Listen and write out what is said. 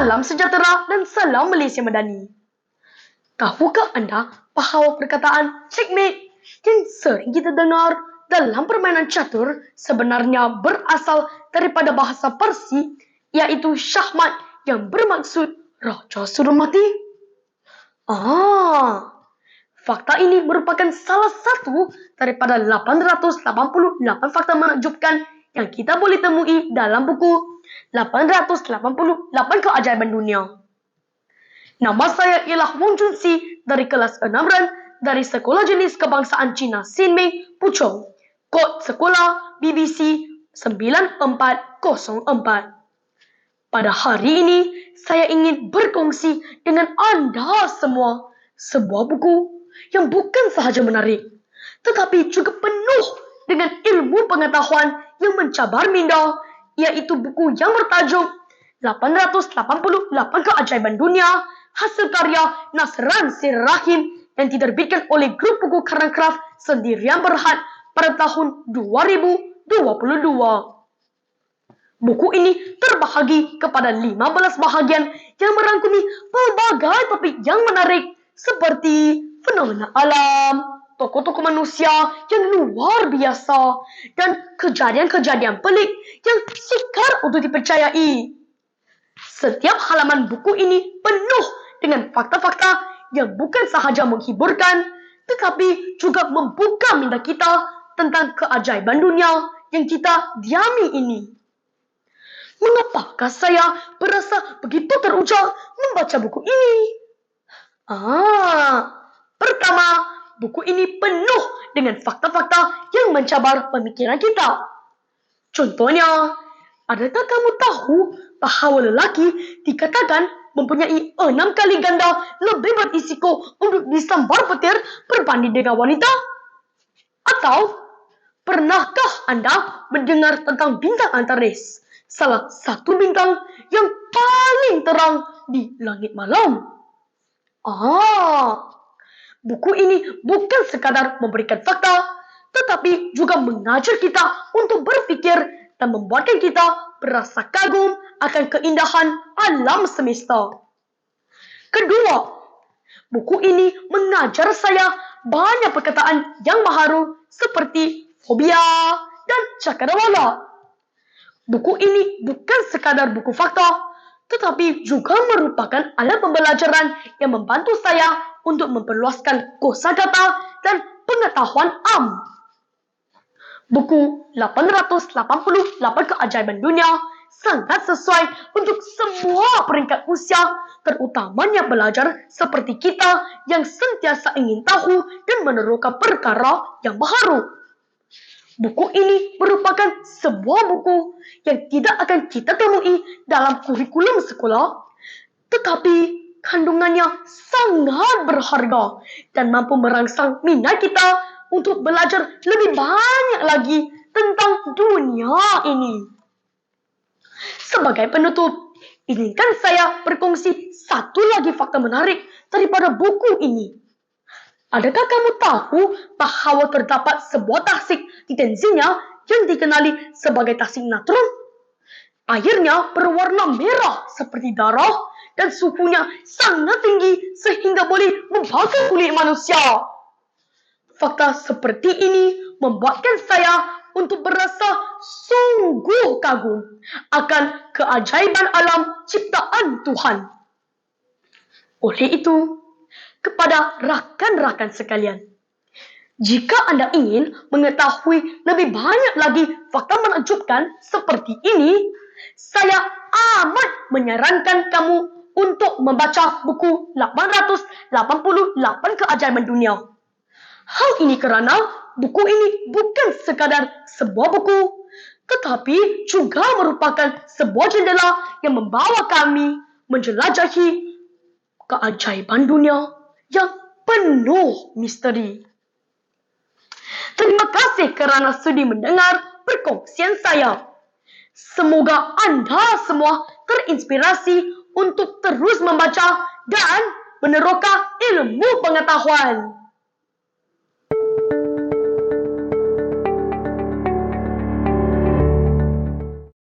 Salam sejahtera dan salam Malaysia Madani. Tahukah anda bahawa perkataan checkmate yang sering kita dengar dalam permainan catur sebenarnya berasal daripada bahasa Parsi iaitu syahmat yang bermaksud raja suruh mati? Ah, fakta ini merupakan salah satu daripada 888 fakta menakjubkan yang kita boleh temui dalam buku 888 Keajaiban Dunia. Nama saya ialah Wong Jun Si dari kelas 6 ran dari Sekolah Jenis Kebangsaan Cina Sinmei, Puchong. Kod sekolah BBC 9404. Pada hari ini, saya ingin berkongsi dengan anda semua sebuah buku yang bukan sahaja menarik, tetapi juga penuh dengan ilmu pengetahuan yang mencabar minda, iaitu buku yang bertajuk 888 Keajaiban Dunia hasil karya Nasran Sir Rahim yang diterbitkan oleh grup buku Craft Sendirian Berhad pada tahun 2022. Buku ini terbahagi kepada 15 bahagian yang merangkumi pelbagai topik yang menarik seperti fenomena alam, tokoh-tokoh manusia yang luar biasa, dan kejadian-kejadian pelik yang sukar untuk dipercayai. Setiap halaman buku ini penuh dengan fakta-fakta yang bukan sahaja menghiburkan, tetapi juga membuka minda kita tentang keajaiban dunia yang kita diami ini. Mengapakah saya berasa begitu teruja membaca buku ini? Ah, buku ini penuh dengan fakta-fakta yang mencabar pemikiran kita. Contohnya, adakah kamu tahu bahawa lelaki dikatakan mempunyai enam kali ganda lebih berisiko untuk disambar petir berbanding dengan wanita? Atau, pernahkah anda mendengar tentang bintang Antares? salah satu bintang yang paling terang di langit malam. Ah, buku ini bukan sekadar memberikan fakta, tetapi juga mengajar kita untuk berfikir dan membuatkan kita berasa kagum akan keindahan alam semesta. Kedua, buku ini mengajar saya banyak perkataan yang baharu seperti fobia dan cakrawala. Buku ini bukan sekadar buku fakta, tetapi juga merupakan alat pembelajaran yang membantu saya untuk memperluaskan kosakata dan pengetahuan am. Buku 888 Keajaiban Dunia sangat sesuai untuk semua peringkat usia, terutamanya belajar seperti kita yang sentiasa ingin tahu dan meneroka perkara yang baharu. Buku ini merupakan sebuah buku yang tidak akan kita temui dalam kurikulum sekolah, tetapi kandungannya sangat berharga dan mampu merangsang minat kita untuk belajar lebih banyak lagi tentang dunia ini. Sebagai penutup, izinkan saya berkongsi satu lagi fakta menarik daripada buku ini. Adakah kamu tahu bahawa terdapat sebuah tasik di tensinya yang dikenali sebagai tasik natron? Airnya berwarna merah seperti darah dan suhunya sangat tinggi sehingga boleh membakar kulit manusia. Fakta seperti ini membuatkan saya untuk berasa sungguh kagum akan keajaiban alam ciptaan Tuhan. Oleh itu, kepada rakan-rakan sekalian. Jika anda ingin mengetahui lebih banyak lagi fakta menakjubkan seperti ini, saya amat menyarankan kamu untuk membaca buku 888 Keajaiban Dunia. Hal ini kerana buku ini bukan sekadar sebuah buku, tetapi juga merupakan sebuah jendela yang membawa kami menjelajahi keajaiban dunia yang penuh misteri. Terima kasih kerana sudi mendengar perkongsian saya. Semoga anda semua terinspirasi untuk terus membaca dan meneroka ilmu pengetahuan.